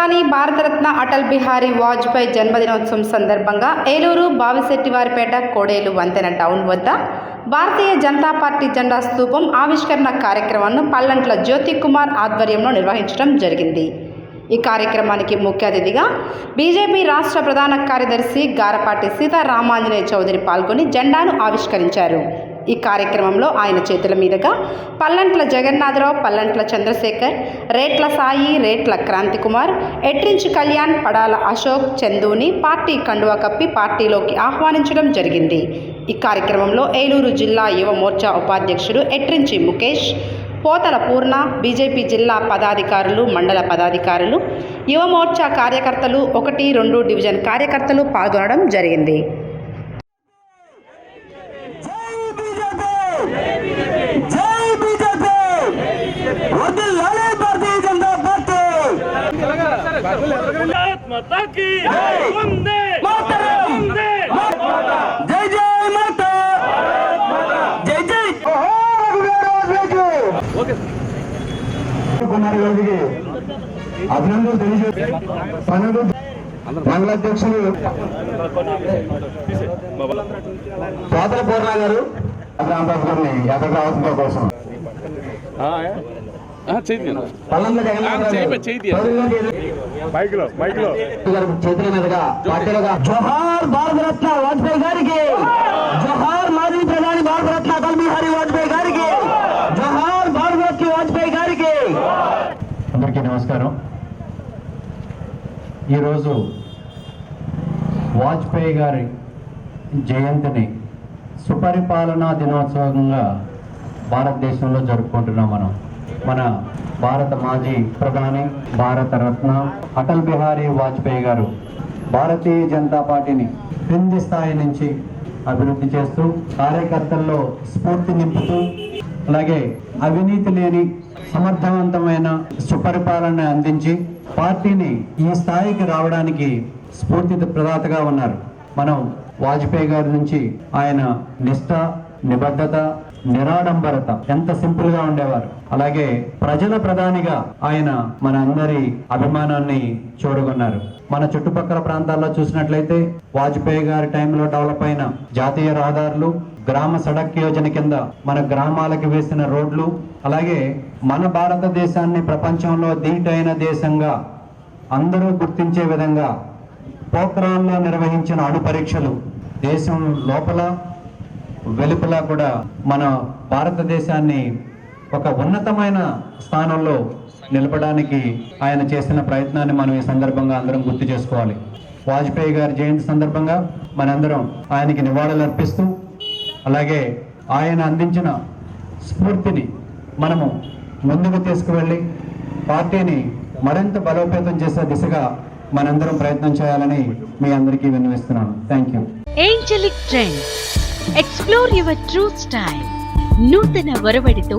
ప్రధాని భారతరత్న అటల్ బిహారీ వాజ్పేయి జన్మదినోత్సవం సందర్భంగా ఏలూరు బావిశెట్టివారిపేట కోడేలు వంతెన టౌన్ వద్ద భారతీయ జనతా పార్టీ జెండా స్థూపం ఆవిష్కరణ కార్యక్రమాన్ని పల్లంట్ల జ్యోతి కుమార్ ఆధ్వర్యంలో నిర్వహించడం జరిగింది. ఈ కార్యక్రమానికి ముఖ్య అతిథిగా బీజేపీ రాష్ట్ర ప్రధాన కార్యదర్శి గారపాటి సీతారామాంజనేయ చౌదరి పాల్గొని జెండాను ఆవిష్కరించారు. ఈ కార్యక్రమంలో ఆయన చేతుల మీదుగా పల్లంట్ల జగన్నాథరావు పల్లంట్ల చంద్రశేఖర్ రేట్ల సాయి రేట్ల క్రాంతికుమార్ ఎట్రించి కళ్యాణ్ పడాల అశోక్ చందూని పార్టీ కండువా కప్పి పార్టీలోకి ఆహ్వానించడం జరిగింది. ఈ కార్యక్రమంలో ఏలూరు జిల్లా యువ మోర్చా ఉపాధ్యక్షుడు ఎట్రించి ముఖేష్ పోతల పూర్ణ బీజేపీ జిల్లా పదాధికారులు మండల పదాధికారులు యువమోర్చా కార్యకర్తలు ఒకటి రెండు డివిజన్ కార్యకర్తలు పాల్గొనడం జరిగింది. జై కుమార్ గారికి అభినందనలు తెలియజే పన్నెండు మండల అధ్యక్షులు సోదర పూర్ణ గారు రాంబాబు గారిని ఎక్కడ రావాల్సిన కోసం. చేతుల మీదుగా పార్టీలుగా జోహార్ భారతరత్న వాజ్పేయి గారికి జోహార్ మాజీ ప్రధాని భారతరత్న అటల్ బిహారీ వాజ్పేయి గారికి జోహార్ భారతరత్న వాజ్పేయి గారికి అందరికీ నమస్కారం. ఈరోజు వాజ్పేయి గారి జయంతిని సుపరిపాలనా దినోత్సవంగా భారతదేశంలో జరుపుకుంటున్నాం మనం. మన భారత మాజీ ప్రధాని భారత రత్న అటల్ బిహారీ వాజ్పేయి గారు భారతీయ జనతా పార్టీని క్రింది స్థాయి నుంచి అభివృద్ధి చేస్తూ కార్యకర్తల్లో స్ఫూర్తి నింపుతూ అలాగే అవినీతి లేని సమర్థవంతమైన సుపరిపాలన అందించి పార్టీని ఈ స్థాయికి రావడానికి స్ఫూర్తి ప్రదాతగా ఉన్నారు. మనం వాజ్పేయి గారి నుంచి ఆయన నిష్ఠ నిబద్ధత నిరాడంబరత ఎంత సింపుల్గా ఉండేవారు. అలాగే ప్రజల ప్రధానిగా ఆయన మన అందరి అభిమానాన్ని చూడగొన్నారు. మన చుట్టుపక్కల ప్రాంతాల్లో చూసినట్లయితే వాజ్పేయి గారి టైంలో డెవలప్ అయిన జాతీయ రహదారులు గ్రామ సడక్ యోజన కింద మన గ్రామాలకు వేసిన రోడ్లు అలాగే మన భారతదేశాన్ని ప్రపంచంలో దీటైన దేశంగా అందరూ గుర్తించే విధంగా పోఖ్రాన్లో నిర్వహించిన అణు పరీక్షలు దేశం లోపల వెలుపల కూడా మన భారతదేశాన్ని ఒక ఉన్నతమైన స్థానంలో నిలపడానికి ఆయన చేసిన ప్రయత్నాన్ని మనం ఈ సందర్భంగా అందరం గుర్తు చేసుకోవాలి. వాజ్పేయి గారి జయంతి సందర్భంగా మనందరం ఆయనకి నివాళులు అర్పిస్తూ అలాగే ఆయన అందించిన స్ఫూర్తిని మనము ముందుకు తీసుకువెళ్ళి పార్టీని మరింత బలోపేతం చేసే దిశగా మనందరం ప్రయత్నం చేయాలని మీ అందరికీ విన్నవిస్తున్నాను. Thank you. Angelic trend explore your true style నూతన ఒరవడితో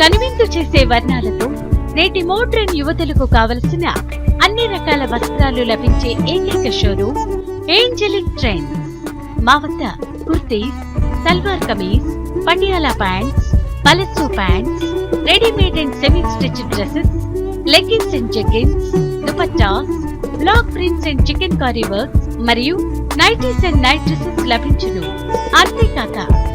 కనువిందు చేసే వర్ణాలతో నేటి మోడ్రన్ యువతులకు కావలసిన అన్ని రకాల వస్త్రాలు లభించే ఏకైక షోరూమ్ ఏంజలిక్ ట్రెండ్స్ మా వద్ద kurtis salwar kameez Patiala pants palazzo pants readymade and semi stitch dresses leggings and jeggings dupattas block prints and chikankari works మరియు నైటీస్ అండ్ నైట్ డ్రెస్సెస్ లభించును. అంతేకాక